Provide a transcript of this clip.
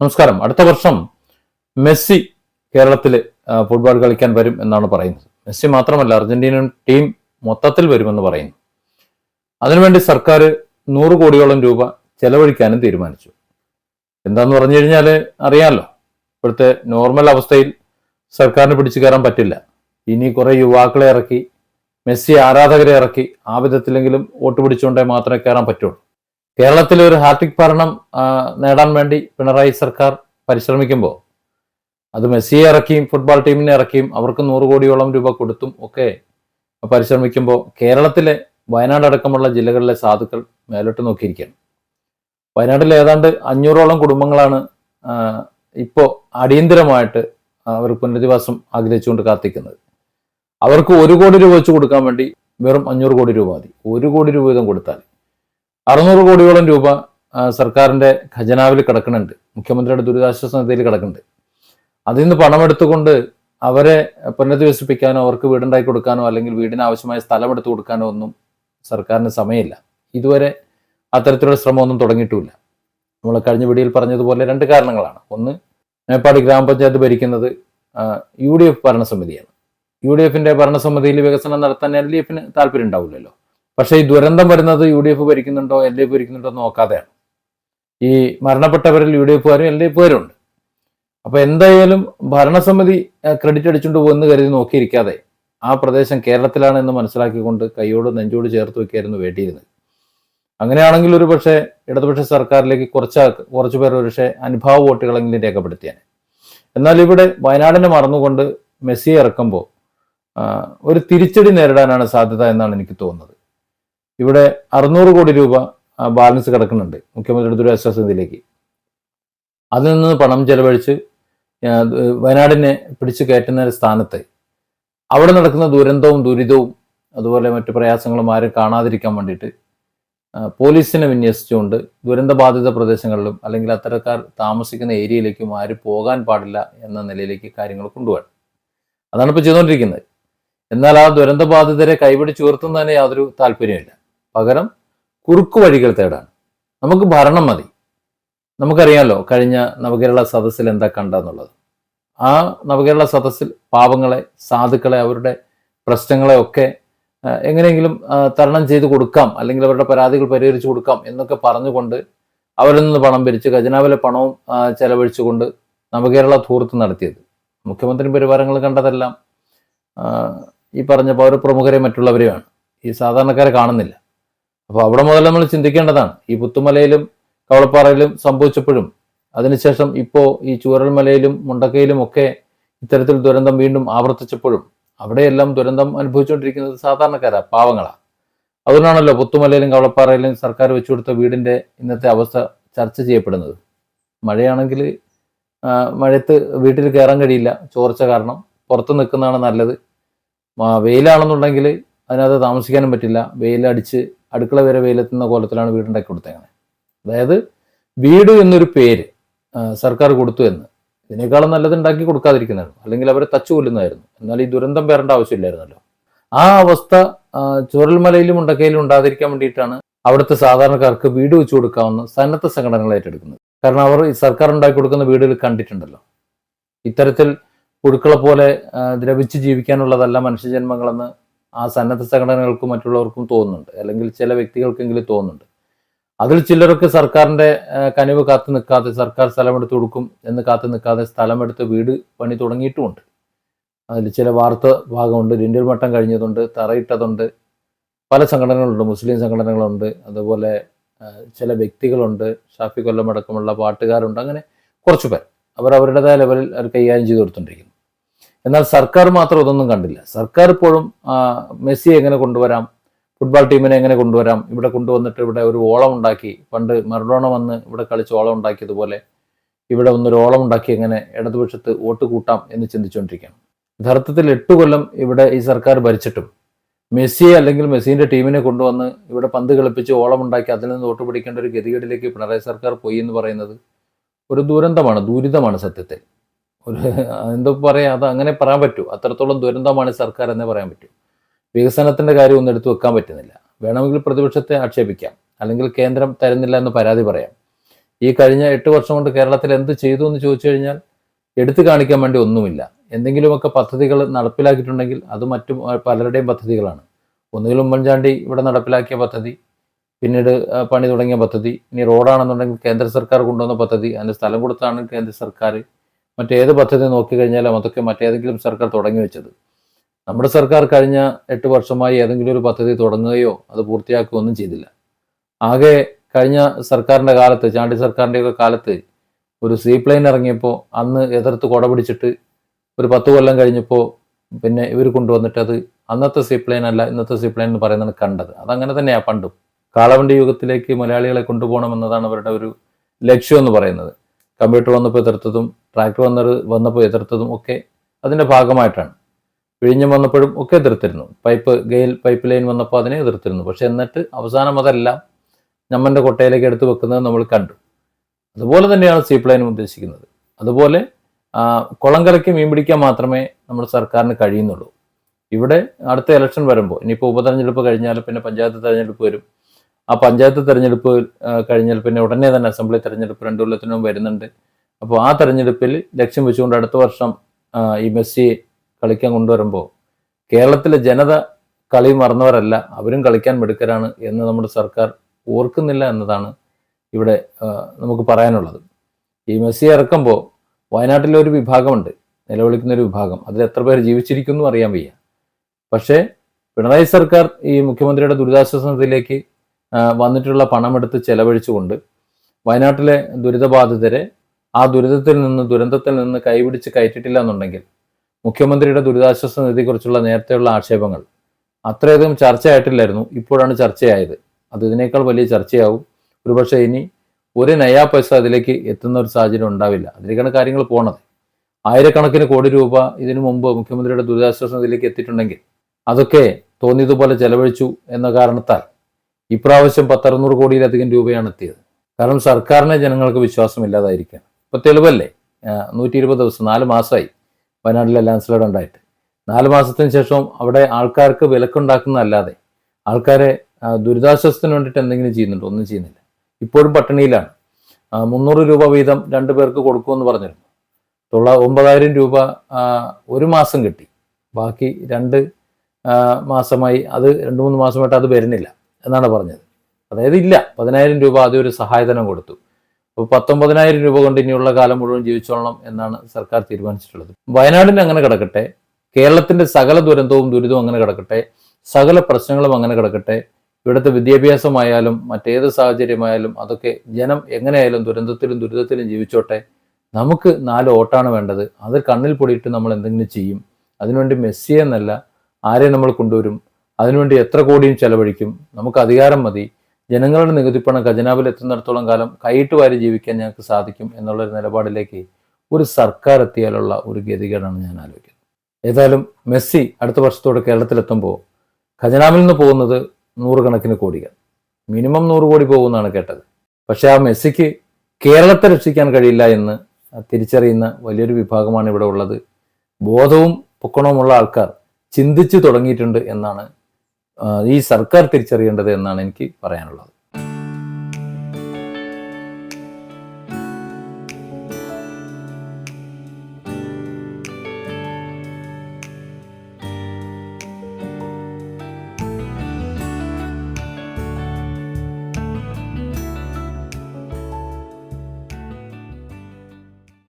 നമസ്കാരം. അടുത്ത വർഷം മെസ്സി കേരളത്തിൽ ഫുട്ബോൾ കളിക്കാൻ വരും എന്നാണ് പറയുന്നത്. മെസ്സി മാത്രമല്ല അർജന്റീന ടീം മൊത്തത്തിൽ വരുമെന്ന് പറയുന്നു. അതിനുവേണ്ടി സർക്കാർ നൂറ് കോടിയോളം രൂപ ചെലവഴിക്കാനും തീരുമാനിച്ചു. എന്താന്ന് പറഞ്ഞു കഴിഞ്ഞാൽ അറിയാമല്ലോ ഇപ്പോഴത്തെ നോർമൽ അവസ്ഥയിൽ സർക്കാരിന് പിടിച്ചു കയറാൻ പറ്റില്ല. ഇനി കുറെ യുവാക്കളെ ഇറക്കി മെസ്സി ആരാധകരെ ഇറക്കി ആ വിധത്തിലെങ്കിലും വോട്ട് പിടിച്ചുകൊണ്ടേ മാത്രമേ കയറാൻ പറ്റുള്ളൂ. കേരളത്തിലെ ഒരു ഹാർട്ടിക് ഭരണം നേടാൻ വേണ്ടി പിണറായി സർക്കാർ പരിശ്രമിക്കുമ്പോൾ അത് മെസ്സിയെ ഇറക്കിയും ഫുട്ബോൾ ടീമിനെ ഇറക്കിയും അവർക്ക് നൂറ് കോടിയോളം രൂപ കൊടുത്തും ഒക്കെ പരിശ്രമിക്കുമ്പോൾ കേരളത്തിലെ വയനാട് അടക്കമുള്ള ജില്ലകളിലെ സാധുക്കൾ മേലോട്ട് നോക്കിയിരിക്കുകയാണ്. വയനാട്ടിൽ ഏതാണ്ട് അഞ്ഞൂറോളം കുടുംബങ്ങളാണ് ഇപ്പോൾ അടിയന്തിരമായിട്ട് അവർ പുനരധിവാസം ആഗ്രഹിച്ചുകൊണ്ട് കാത്തിക്കുന്നത് അവർക്ക് ഒരു കോടി രൂപ വെച്ച് കൊടുക്കാൻ വേണ്ടി വെറും അഞ്ഞൂറ് കോടി രൂപ മതി. ഒരു കോടി രൂപ വീതം കൊടുത്താൽ അറുന്നൂറ് കോടിയോളം രൂപ സർക്കാരിന്റെ ഖജനാവിൽ കിടക്കുന്നുണ്ട്. മുഖ്യമന്ത്രിയുടെ ദുരിതാശ്വാസ നിധിയിൽ കിടക്കുന്നുണ്ട്. അതിൽ നിന്ന് പണമെടുത്തുകൊണ്ട് അവരെ പുനരധിവസിപ്പിക്കാനോ അവർക്ക് വീടുണ്ടാക്കി കൊടുക്കാനോ അല്ലെങ്കിൽ വീടിന് ആവശ്യമായ സ്ഥലം എടുത്തു കൊടുക്കാനോ ഒന്നും സർക്കാരിന് സമയമില്ല. ഇതുവരെ അത്തരത്തിലുള്ള ശ്രമമൊന്നും തുടങ്ങിയിട്ടുമില്ല നമ്മൾ കഴിഞ്ഞ വീഡിയോയിൽ പറഞ്ഞതുപോലെ രണ്ട് കാരണങ്ങളാണ്. ഒന്ന് മേപ്പാടി ഗ്രാമപഞ്ചായത്ത് ഭരിക്കുന്നത് യു ഡി എഫ് ഭരണസമിതിയാണ്. യു ഡി എഫിന്റെ ഭരണസമിതിയിൽ വികസനം നടത്താൻ എൽ ഡി എഫിന് താല്പര്യം ഉണ്ടാവില്ലല്ലോ. പക്ഷേ ഈ ദുരന്തം വരുന്നത് യു ഡി എഫ് ഭരിക്കുന്നുണ്ടോ എൽ ഡി എഫ് ഭരിക്കുന്നുണ്ടോ നോക്കാതെയാണ്. ഈ മരണപ്പെട്ടവരിൽ യു ഡി എഫുകാരും എൽ ഡി എഫുകാരും ഉണ്ട്. അപ്പൊ എന്തായാലും ഭരണസമിതി ക്രെഡിറ്റ് അടിച്ചുകൊണ്ട് പോകുന്ന കരുതി നോക്കിയിരിക്കാതെ ആ പ്രദേശം കേരളത്തിലാണ് എന്ന് മനസ്സിലാക്കിക്കൊണ്ട് കൈയോട് നെഞ്ചോട് ചേർത്ത് വെക്കായിരുന്നു വേണ്ടിയിരുന്നത് അങ്ങനെയാണെങ്കിൽ ഒരു പക്ഷേ ഇടതുപക്ഷ സർക്കാരിലേക്ക് കുറച്ച് കുറച്ച് പേർ ഒരു പക്ഷേ അനുഭാവ വോട്ടുകളെങ്കിലും രേഖപ്പെടുത്തിയാണ് എന്നാൽ ഇവിടെ വയനാടിനെ മറന്നുകൊണ്ട് മെസ്സിയെ ഇറക്കുമ്പോൾ ഒരു തിരിച്ചടി നേരിടാനാണ് സാധ്യത എന്നാണ് എനിക്ക് തോന്നുന്നത്. ഇവിടെ അറുന്നൂറ് കോടി രൂപ ബാലൻസ് കിടക്കുന്നുണ്ട് മുഖ്യമന്ത്രിയുടെ ദുരിതാശ്വാസ നിധിയിലേക്ക് അതിൽ നിന്ന് പണം ചെലവഴിച്ച് വയനാടിനെ പിടിച്ചു കയറ്റുന്ന ഒരു സ്ഥാനത്ത് അവിടെ നടക്കുന്ന ദുരന്തവും ദുരിതവും അതുപോലെ മറ്റു പ്രയാസങ്ങളും ആരും കാണാതിരിക്കാൻ വേണ്ടിയിട്ട് പോലീസിനെ വിന്യസിച്ചുകൊണ്ട് ദുരന്തബാധിത പ്രദേശങ്ങളിലും അല്ലെങ്കിൽ അത്തരക്കാർ താമസിക്കുന്ന ഏരിയയിലേക്കും ആരും പോകാൻ പാടില്ല എന്ന നിലയിലേക്ക് കാര്യങ്ങൾ കൊണ്ടുപോകാൻ അതാണ് ഇപ്പോൾ ചെയ്തുകൊണ്ടിരിക്കുന്നത്. എന്നാൽ ആ ദുരന്തബാധിതരെ കൈപിടിച്ച് ഉയർത്തുന്നതിന് യാതൊരു താല്പര്യമില്ല പകരം കുറുക്കു വഴികൾ തേടാണ് നമുക്ക് ഭരണം മതി. നമുക്കറിയാമല്ലോ കഴിഞ്ഞ നവകേരള സദസ്സിൽ എന്താ കണ്ടെന്നുള്ളത് ആ നവകേരള സദസ്സിൽ പാവങ്ങളെ സാധുക്കളെ അവരുടെ പ്രശ്നങ്ങളെ ഒക്കെ എങ്ങനെയെങ്കിലും തരണം ചെയ്ത് കൊടുക്കാം അല്ലെങ്കിൽ അവരുടെ പരാതികൾ പരിഹരിച്ചു കൊടുക്കാം എന്നൊക്കെ പറഞ്ഞുകൊണ്ട് അവരിൽ നിന്ന് പണം പിരിച്ച് ഖജനാവിലെ പണവും ചെലവഴിച്ചുകൊണ്ട് നവകേരള ധൂർത്ത് നടത്തിയത്. മുഖ്യമന്ത്രി പരിവാരങ്ങൾ കണ്ടതെല്ലാം ഈ പറഞ്ഞ പൗരപ്രമുഖരെ മറ്റുള്ളവരെയാണ്. ഈ സാധാരണക്കാരെ കാണുന്നില്ല. അപ്പോൾ അവിടെ മുതൽ നമ്മൾ ചിന്തിക്കേണ്ടതാണ്. ഈ പുത്തുമലയിലും കവളപ്പാറയിലും സംഭവിച്ചപ്പോഴും അതിനുശേഷം ഇപ്പോ ഈ ചൂരൽമലയിലും മുണ്ടക്കയിലും ഒക്കെ ഇത്തരത്തിൽ ദുരന്തം വീണ്ടും ആവർത്തിച്ചപ്പോഴും അവിടെയെല്ലാം ദുരന്തം അനുഭവിച്ചുകൊണ്ടിരിക്കുന്നത് സാധാരണക്കാരാ പാവങ്ങളാ. അതുകൊണ്ടാണല്ലോ പുത്തുമലയിലും കവളപ്പാറയിലും സർക്കാർ വെച്ചു കൊടുത്ത വീടിന്റെ ഇന്നത്തെ അവസ്ഥ ചർച്ച ചെയ്യപ്പെടുന്നത്. മഴയാണെങ്കിൽ മഴയത്ത് വീട്ടിൽ കയറാൻ കഴിയില്ല ചോർച്ച കാരണം പുറത്ത് നിൽക്കുന്നതാണ് നല്ലത്. വെയിലാണെന്നുണ്ടെങ്കിൽ അതിനകത്ത് താമസിക്കാനും പറ്റില്ല വെയിലടിച്ച് അടുക്കള വരെ വെയിലെത്തുന്ന കോലത്തിലാണ് വീടുണ്ടാക്കി കൊടുത്തേക്കുന്നത് അതായത് വീട് എന്നൊരു പേര് സർക്കാർ കൊടുത്തു എന്ന്. ഇതിനേക്കാളും നല്ലത് ഉണ്ടാക്കി കൊടുക്കാതിരിക്കുന്നതാണ്. അല്ലെങ്കിൽ അവരെ തച്ചു കൊല്ലുന്നതായിരുന്നു. എന്നാൽ ഈ ദുരന്തം പേരേണ്ട ആവശ്യമില്ലായിരുന്നല്ലോ. ആ അവസ്ഥ ചുരൽമലയിലും ഉണ്ടക്കയിലും ഉണ്ടാതിരിക്കാൻ വേണ്ടിയിട്ടാണ് അവിടുത്തെ സാധാരണക്കാർക്ക് വീട് വെച്ചു കൊടുക്കാവുന്ന സന്നദ്ധ സംഘടനകൾ ഏറ്റെടുക്കുന്നത്. കാരണം അവർ സർക്കാർ ഉണ്ടാക്കി കൊടുക്കുന്ന വീടുകൾ കണ്ടിട്ടുണ്ടല്ലോ. ഇത്തരത്തിൽ പുഴുക്കളെ പോലെ ദ്രവിച്ച് ജീവിക്കാനുള്ളതല്ല മനുഷ്യജന്മങ്ങളെന്ന് ആ സന്നദ്ധ സംഘടനകൾക്കും മറ്റുള്ളവർക്കും തോന്നുന്നുണ്ട്. അല്ലെങ്കിൽ ചില വ്യക്തികൾക്കെങ്കിലും തോന്നുന്നുണ്ട്. അതിൽ ചിലരൊക്കെ സർക്കാരിന്റെ കനിവ് കാത്തു നിൽക്കാതെ സർക്കാർ സ്ഥലമെടുത്ത് കൊടുക്കും എന്ന് കാത്തു നിൽക്കാതെ സ്ഥലമെടുത്ത് വീട് പണി തുടങ്ങിയിട്ടുമുണ്ട്. അതിൽ ചില വാർത്ത ഭാഗമുണ്ട്. ലിൻഡൽ മട്ടം കഴിഞ്ഞതുണ്ട് തറയിട്ടതുണ്ട് പല സംഘടനകളുണ്ട്. മുസ്ലിം സംഘടനകളുണ്ട് അതുപോലെ ചില വ്യക്തികളുണ്ട്. ഷാഫി കൊല്ലം അടക്കമുള്ള പാട്ടുകാരുണ്ട്. അങ്ങനെ കുറച്ച് പേർ. അവർ അവരുടേതായ ലെവലിൽ അവർ കൈകാര്യം ചെയ്ത് കൊടുത്തുകൊണ്ടിരിക്കുന്നു. എന്നാൽ സർക്കാർ മാത്രം ഇതൊന്നും കണ്ടില്ല. സർക്കാർ ഇപ്പോഴും മെസ്സിയെ എങ്ങനെ കൊണ്ടുവരാം ഫുട്ബോൾ ടീമിനെ എങ്ങനെ കൊണ്ടുവരാം ഇവിടെ കൊണ്ടുവന്നിട്ട് ഇവിടെ ഒരു ഓളം ഉണ്ടാക്കി പണ്ട് മറഡോണ വന്ന് ഇവിടെ കളിച്ച് ഓളം ഉണ്ടാക്കിയതുപോലെ ഇവിടെ വന്നൊരു ഓളം ഉണ്ടാക്കി എങ്ങനെ ഇടതുപക്ഷത്ത് വോട്ട് കൂട്ടാം എന്ന് ചിന്തിച്ചുകൊണ്ടിരിക്കുകയാണ്. യഥാർത്ഥത്തിൽ എട്ട് കൊല്ലം ഇവിടെ ഈ സർക്കാർ ഭരിച്ചിട്ടും മെസ്സിയെ അല്ലെങ്കിൽ മെസ്സിന്റെ ടീമിനെ കൊണ്ടുവന്ന് ഇവിടെ പന്ത് കളിപ്പിച്ച് ഓളം ഉണ്ടാക്കി അതിൽ നിന്ന് വോട്ട് പിടിക്കേണ്ട ഒരു ഗതികേടിലേക്ക് പിണറായി സർക്കാർ പോയി എന്ന് പറയുന്നത് ഒരു ദുരന്തമാണ് ദുരിതമാണ് സത്യത്തിൽ. ഒരു എന്തോ പറയാം അത് അങ്ങനെ പറയാൻ പറ്റൂ. അത്രത്തോളം ദുരന്തമാണ് സർക്കാർ എന്നേ പറയാൻ പറ്റൂ. വികസനത്തിന്റെ കാര്യം ഒന്നും എടുത്തു വെക്കാൻ പറ്റുന്നില്ല. വേണമെങ്കിൽ പ്രതിപക്ഷത്തെ ആക്ഷേപിക്കാം. അല്ലെങ്കിൽ കേന്ദ്രം തരുന്നില്ല എന്ന് പരാതി പറയാം. ഈ കഴിഞ്ഞ എട്ട് വർഷം കൊണ്ട് കേരളത്തിൽ എന്ത് ചെയ്തു എന്ന് ചോദിച്ചു കഴിഞ്ഞാൽ എടുത്തു കാണിക്കാൻ വേണ്ടി ഒന്നുമില്ല. എന്തെങ്കിലുമൊക്കെ പദ്ധതികൾ നടപ്പിലാക്കിയിട്ടുണ്ടെങ്കിൽ അത് മറ്റു പലരുടെയും പദ്ധതികളാണ്. ഒന്നുകിൽ ഉമ്മൻചാണ്ടി ഇവിടെ നടപ്പിലാക്കിയ പദ്ധതി പിന്നീട് പണി തുടങ്ങിയ പദ്ധതി ഇനി റോഡാണെന്നുണ്ടെങ്കിൽ കേന്ദ്ര സർക്കാർ കൊണ്ടുവന്ന പദ്ധതി അതിന് സ്ഥലം കൊടുത്താണ് കേന്ദ്ര സർക്കാർ മറ്റേത് പദ്ധതി നോക്കിക്കഴിഞ്ഞാലും അതൊക്കെ മറ്റേതെങ്കിലും സർക്കാർ തുടങ്ങി വെച്ചത്. നമ്മുടെ സർക്കാർ കഴിഞ്ഞ എട്ട് വർഷമായി ഏതെങ്കിലും ഒരു പദ്ധതി തുടങ്ങുകയോ അത് പൂർത്തിയാക്കുകയോ ഒന്നും ചെയ്തില്ല. ആകെ കഴിഞ്ഞ സർക്കാരിന്റെ കാലത്ത് ചാണ്ടി സർക്കാരിന്റെയൊക്കെ കാലത്ത് ഒരു സീ പ്ലെയിൻ ഇറങ്ങിയപ്പോൾ അന്ന് എതിർത്ത് കുട പിടിച്ചിട്ട് ഒരു പത്ത് കൊല്ലം കഴിഞ്ഞപ്പോൾ പിന്നെ ഇവർ കൊണ്ടുവന്നിട്ട് അത് അന്നത്തെ സീ പ്ലെയിൻ അല്ല ഇന്നത്തെ സീ പ്ലെയിൻ എന്ന് പറയുന്നത് കണ്ടത്. അതങ്ങനെ തന്നെയാണ് പണ്ടും. കാളവണ്ടി യുഗത്തിലേക്ക് മലയാളികളെ കൊണ്ടുപോകണം എന്നതാണ് അവരുടെ ഒരു ലക്ഷ്യം എന്ന് പറയുന്നത്. കമ്പ്യൂട്ടർ വന്നപ്പോൾ എതിർത്തതും ട്രാക്ടർ വന്ന വന്നപ്പോൾ എതിർത്തതും ഒക്കെ അതിന്റെ ഭാഗമായിട്ടാണ്. വിഴിഞ്ഞം വന്നപ്പോഴും ഒക്കെ എതിർത്തിരുന്നു. പൈപ്പ് ഗെയിൽ പൈപ്പ് ലൈൻ വന്നപ്പോൾ അതിനെ എതിർത്തിരുന്നു. പക്ഷെ എന്നിട്ട് അവസാനം അതെല്ലാം ഞമ്മന്റെ കൊട്ടയിലേക്ക് എടുത്തു വെക്കുന്നത് നമ്മൾ കണ്ടു. അതുപോലെ തന്നെയാണ് സീപ്പ് ലൈനും ഉദ്ദേശിക്കുന്നത്. അതുപോലെ കുളം കലക്കി മീൻ പിടിക്കാൻ മാത്രമേ നമ്മുടെ സർക്കാരിന് കഴിയുന്നുള്ളൂ. ഇവിടെ അടുത്ത ഇലക്ഷൻ വരുമ്പോൾ ഇനിയിപ്പോൾ ഉപതെരഞ്ഞെടുപ്പ് കഴിഞ്ഞാൽ പിന്നെ പഞ്ചായത്ത് തെരഞ്ഞെടുപ്പ് വരും. ആ പഞ്ചായത്ത് തെരഞ്ഞെടുപ്പ് കഴിഞ്ഞാൽ പിന്നെ ഉടനെ തന്നെ അസംബ്ലി തെരഞ്ഞെടുപ്പ് രണ്ടു കൊല്ലത്തിനും വരുന്നുണ്ട്. അപ്പോൾ ആ തെരഞ്ഞെടുപ്പിൽ ലക്ഷ്യം വെച്ചുകൊണ്ട് അടുത്ത വർഷം ഈ മെസ്സി കളിക്കാൻ കൊണ്ടുവരുമ്പോൾ കേരളത്തിലെ ജനത കളി മറന്നവരല്ല അവരും കളിക്കാൻ മിടുക്കരാണ് എന്ന് നമ്മുടെ സർക്കാർ ഓർക്കുന്നില്ല എന്നതാണ് ഇവിടെ നമുക്ക് പറയാനുള്ളത്. ഈ മെസ്സി ഇറക്കുമ്പോൾ വയനാട്ടിലെ ഒരു വിഭാഗമുണ്ട് നിലവിളിക്കുന്ന ഒരു വിഭാഗം. അതിൽ എത്ര പേര് ജീവിച്ചിരിക്കുന്നു അറിയാൻ വയ്യ. പക്ഷേ പിണറായി സർക്കാർ ഈ മുഖ്യമന്ത്രിയുടെ ദുരിതാശ്വാസ നിധിയിലേക്ക് വന്നിട്ടുള്ള പണമെടുത്ത് ചെലവഴിച്ചുകൊണ്ട് വയനാട്ടിലെ ദുരിതബാധിതരെ ആ ദുരിതത്തിൽ നിന്ന് ദുരന്തത്തിൽ നിന്ന് കൈപിടിച്ച് കയറ്റിട്ടില്ല എന്നുണ്ടെങ്കിൽ മുഖ്യമന്ത്രിയുടെ ദുരിതാശ്വാസ നിധിയെക്കുറിച്ചുള്ള നേരത്തെയുള്ള ആക്ഷേപങ്ങൾ അത്രയധികം ചർച്ചയായിട്ടില്ലായിരുന്നു. ഇപ്പോഴാണ് ചർച്ചയായത്. അത് ഇതിനേക്കാൾ വലിയ ചർച്ചയാവും. ഒരുപക്ഷെ ഇനി ഒരു നയാ പൈസ അതിലേക്ക് എത്തുന്ന ഒരു സാഹചര്യം ഉണ്ടാവില്ല. അതിലേക്കാണ് കാര്യങ്ങൾ പോണത്. ആയിരക്കണക്കിന് കോടി രൂപ ഇതിനു മുമ്പ് മുഖ്യമന്ത്രിയുടെ ദുരിതാശ്വാസ നിധിയിലേക്ക് എത്തിയിട്ടുണ്ടെങ്കിൽ അതൊക്കെ തോന്നിയതുപോലെ ചെലവഴിച്ചു എന്ന കാരണത്താൽ ഇപ്രാവശ്യം പത്തറുന്നൂറ് കോടിയിലധികം രൂപയാണ് എത്തിയത്. കാരണം സർക്കാരിനെ ജനങ്ങൾക്ക് വിശ്വാസമില്ലാതായിരിക്കുകയാണ്. ഇപ്പൊ തെളിവല്ലേ? നൂറ്റി ഇരുപത് ദിവസം നാല് മാസമായി വയനാട്ടിലെ ലാൻഡ് ഉണ്ടായിട്ട്. നാല് മാസത്തിന് ശേഷം അവിടെ ആൾക്കാർക്ക് വിലക്കുണ്ടാക്കുന്നതല്ലാതെ ആൾക്കാരെ ദുരിതാശ്വാസത്തിന് വേണ്ടിയിട്ട് എന്തെങ്കിലും ചെയ്യുന്നുണ്ടോ? ഒന്നും ചെയ്യുന്നില്ല. ഇപ്പോഴും പട്ടിണിയിലാണ്. മുന്നൂറ് രൂപ വീതം രണ്ടു പേർക്ക് കൊടുക്കുമെന്ന് പറഞ്ഞിരുന്നു. തൊള്ള ഒമ്പതായിരം രൂപ ഒരു മാസം കിട്ടി. ബാക്കി രണ്ട് മാസമായി അത് രണ്ട് മൂന്ന് മാസമായിട്ട് അത് വരുന്നില്ല. എന്നാണ് പറഞ്ഞത്. അതായത് ഇല്ല പതിനായിരം രൂപ ആദ്യം ഒരു സഹായധനം കൊടുത്തു. അപ്പോൾ പത്തൊമ്പതിനായിരം രൂപ കൊണ്ട് ഇനിയുള്ള കാലം മുഴുവൻ ജീവിച്ചോളണം എന്നാണ് സർക്കാർ തീരുമാനിച്ചിട്ടുള്ളത്. വയനാടിന് അങ്ങനെ കിടക്കട്ടെ കേരളത്തിന്റെ സകല ദുരന്തവും ദുരിതവും അങ്ങനെ കിടക്കട്ടെ സകല പ്രശ്നങ്ങളും അങ്ങനെ കിടക്കട്ടെ ഇവിടുത്തെ വിദ്യാഭ്യാസമായാലും മറ്റേത് സാഹചര്യമായാലും അതൊക്കെ ജനം എങ്ങനെയായാലും ദുരന്തത്തിലും ദുരിതത്തിലും ജീവിച്ചോട്ടെ നമുക്ക് നാല് ഓട്ടാണ് വേണ്ടത്. അത് കണ്ണിൽ പൊടിയിട്ട് നമ്മൾ എന്തെങ്കിലും ചെയ്യും. അതിനുവേണ്ടി മെസ്സിയെന്നല്ല ആരെ നമ്മൾ കൊണ്ടുവരും? അതിനുവേണ്ടി എത്ര കോടിയും ചെലവഴിക്കും? നമുക്ക് അധികാരം മതി. ജനങ്ങളുടെ നികുതിപ്പണം ഖജനാവിൽ എത്തുന്നിടത്തോളം കാലം കൈയിട്ട് വാരി ജീവിക്കാൻ ഞങ്ങൾക്ക് സാധിക്കും എന്നുള്ളൊരു നിലപാടിലേക്ക് ഒരു സർക്കാർ എത്തിയാലുള്ള ഒരു ഗതികേടാണ് ഞാൻ ആലോചിക്കുന്നത്. ഏതായാലും മെസ്സി അടുത്ത വർഷത്തോടെ കേരളത്തിലെത്തുമ്പോൾ ഖജനാവിൽ നിന്ന് പോകുന്നത് നൂറുകണക്കിന് കോടികൾ. മിനിമം നൂറ് കോടി പോകുമെന്നാണ് കേട്ടത്. പക്ഷേ ആ മെസ്സിക്ക് കേരളത്തെ രക്ഷിക്കാൻ കഴിയില്ല എന്ന് തിരിച്ചറിയുന്ന വലിയൊരു വിഭാഗമാണ് ഇവിടെ ഉള്ളത്. ബോധവും പൊക്കണവുമുള്ള ആൾക്കാർ ചിന്തിച്ചു തുടങ്ങിയിട്ടുണ്ട് എന്നാണ് ഈ സർക്കാർ തിരിച്ചറിയേണ്ടത് എന്നാണ് എനിക്ക് പറയാനുള്ളത്.